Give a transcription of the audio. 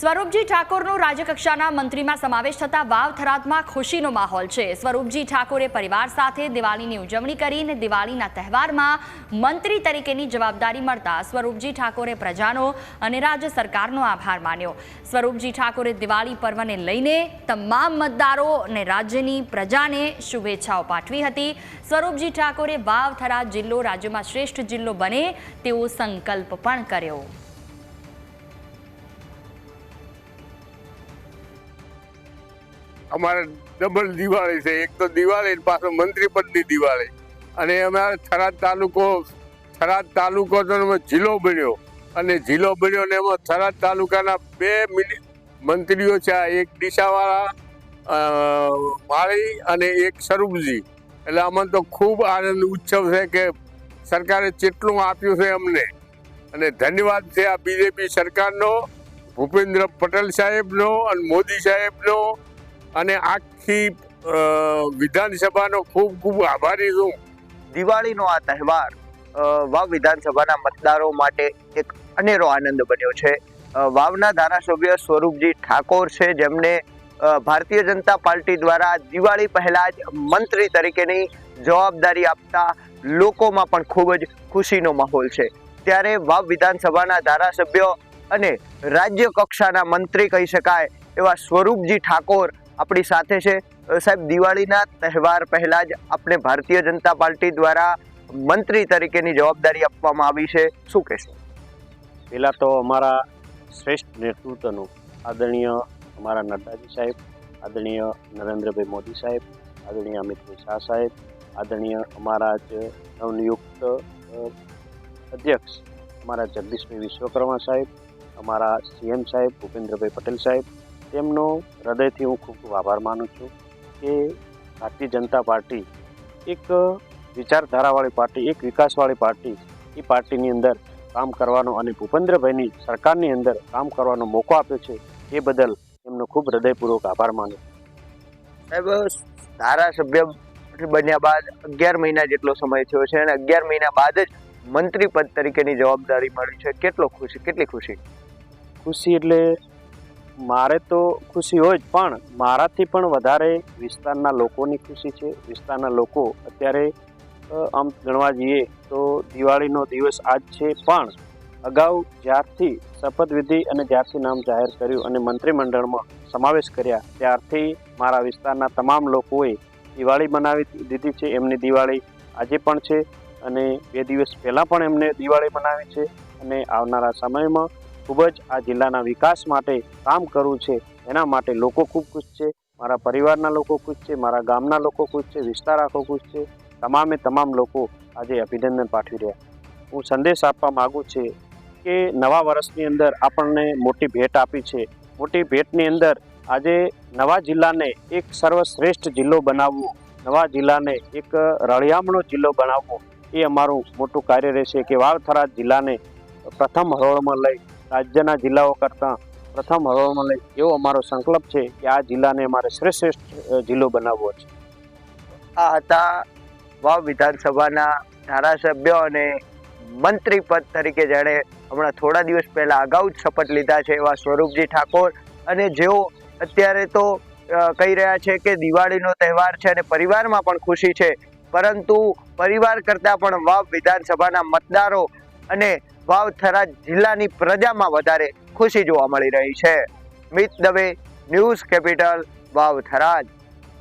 સ્વરૂપજી ઠાકોરનો રાજ્યકક્ષાના મંત્રીમાં સમાવેશ થતા વાવ થરાદમાં ખુશીનો માહોલ છે. સ્વરૂપજી ઠાકોરે પરિવાર સાથે દિવાળીની ઉજવણી કરીને દિવાળીના તહેવારમાં મંત્રી તરીકેની જવાબદારી મળતા સ્વરૂપજી ઠાકોરે પ્રજાનો અને રાજ્ય સરકારનો આભાર માન્યો. સ્વરૂપજી ઠાકોરે દિવાળી પર્વને લઈને તમામ મતદારો અને રાજ્યની પ્રજાને શુભેચ્છાઓ પાઠવી હતી. સ્વરૂપજી ઠાકોરે વાવ થરાદ જિલ્લો રાજ્યમાં શ્રેષ્ઠ જિલ્લો બને તેવો સંકલ્પ પણ કર્યો. અમારે ડબલ દિવાળી છે. એક તો દિવાળી પાછો મંત્રી પદની દિવાળી. અને અમારે થરાદ તાલુકો થરાદ તાલુકો તો જિલ્લો બન્યો. અને જિલ્લો બન્યો ને એમાં થરાદ તાલુકાના બે મંત્રીઓ છે. એક ડીસાવાળા માળી અને એક સ્વરૂપજી એટલે અમને તો ખૂબ આનંદ ઉત્સવ છે કે સરકારે જેટલું આપ્યું છે અમને. અને ધન્યવાદ છે આ બીજેપી સરકારનો, ભૂપેન્દ્ર પટેલ સાહેબનો અને મોદી સાહેબનો. અને આખી વિધાનસભાનો ખૂબ ખૂબ આભારી છું. દિવાળીનો આ તહેવાર વાવ વિધાનસભાના મતદારો માટે એક અનેરો આનંદ બન્યો છે. વાવના ધારાસભ્ય સ્વરૂપજી ઠાકોર છે, જેમને ભારતીય જનતા પાર્ટી દ્વારા દિવાળી પહેલા જ મંત્રી તરીકેની જવાબદારી આપતા લોકોમાં પણ ખૂબ જ ખુશીનો માહોલ છે. ત્યારે વાવ વિધાનસભાના ધારાસભ્ય અને રાજ્ય કક્ષાના મંત્રી કહી શકાય એવા સ્વરૂપજી ઠાકોર આપણી સાથે છે. સાહેબ, દિવાળીના તહેવાર પહેલા જ આપણે ભારતીય જનતા પાર્ટી દ્વારા મંત્રી તરીકેની જવાબદારી આપવામાં આવી છે. શું કહેશો? પહેલાં તો અમારા શ્રેષ્ઠ નેતૃત્વનું આદરણીય અમારા નડ્ડાજી સાહેબ, આદરણીય નરેન્દ્રભાઈ મોદી સાહેબ, આદરણીય અમિતભાઈ શાહ સાહેબ, આદરણીય અમારા જ નવનિયુક્ત અધ્યક્ષ અમારા જગદીશભાઈ વિશ્વકર્મા સાહેબ, અમારા સીએમ સાહેબ ભૂપેન્દ્રભાઈ પટેલ સાહેબ તેમનો હૃદયથી હું ખૂબ ખૂબ આભાર માનું છું કે ભારતીય જનતા પાર્ટી એક વિચારધારાવાળી પાર્ટી એક વિકાસવાળી પાર્ટી એ પાર્ટીની અંદર કામ કરવાનો અને ભૂપેન્દ્રભાઈની સરકારની અંદર કામ કરવાનો મોકો આપ્યો છે એ બદલ એમનો ખૂબ હૃદયપૂર્વક આભાર માનું સાહેબ ધારાસભ્ય બન્યા બાદ અગિયાર મહિના જેટલો સમય થયો છે અને અગિયાર મહિના બાદ જ મંત્રી પદ તરીકેની જવાબદારી મળી છે. કેટલો ખુશી કેટલી ખુશી? ખુશી એટલે મારે તો ખુશી હોય જ, પણ મારાથી પણ વધારે વિસ્તારના લોકોની ખુશી છે. વિસ્તારના લોકો અત્યારે આમ ગણવા જઈએ તો દિવાળીનો દિવસ આજ છે, પણ અગાઉ જ્યારથી શપથવિધિ અને જ્યારથી નામ જાહેર કર્યું અને મંત્રીમંડળમાં સમાવેશ કર્યા, ત્યારથી મારા વિસ્તારના તમામ લોકોએ દિવાળી મનાવી દીધી છે. એમની દિવાળી આજે પણ છે અને બે દિવસ પહેલાં પણ એમને દિવાળી મનાવી છે અને આવનારા સમયમાં ખૂબ જ આ જિલ્લાના વિકાસ માટે કામ કરવું છે. એના માટે લોકો ખૂબ ખુશ છે. મારા પરિવારના લોકો ખુશ છે. મારા ગામના લોકો ખુશ છે. વિસ્તાર આખો ખુશ છે. તમામે તમામ લોકો આજે અભિનંદન પાઠવી રહ્યા હું સંદેશ આપવા માગું છે કે નવા વર્ષની અંદર આપણને મોટી ભેટ આપી છે. મોટી ભેટની અંદર આજે નવા જિલ્લાને એક સર્વશ્રેષ્ઠ જિલ્લો બનાવવો, નવા જિલ્લાને એક રળિયામણો જિલ્લો બનાવવો એ અમારું મોટું કાર્ય રહેશે કે વાવથરા જિલ્લાને પ્રથમ હરોળમાં લઈ રાજ્યના જિલ્લાઓ કરતાં પ્રથમ હરોળમાં લઈ એવો અમારો સંકલ્પ છે કે આ જિલ્લાને અમારે શ્રેષ્ઠ જિલ્લો બનાવવો છે. આ હતા વાવ વિધાનસભાના ધારાસભ્ય અને મંત્રી પદ તરીકે જેણે હમણાં થોડા દિવસ પહેલા અગાઉ જ શપથ લીધા છે એવા સ્વરૂપજી ઠાકોર અને જેઓ અત્યારે તો કહી રહ્યા છે કે દિવાળીનો તહેવાર છે અને પરિવારમાં પણ ખુશી છે. પરંતુ પરિવાર કરતાં પણ વાવ વિધાનસભાના મતદારો અને વાવ થરાદ જિલ્લાની પ્રજામાં વધારે ખુશી જોવા મળી રહી છે. Mit Dave news capital Vav Tharad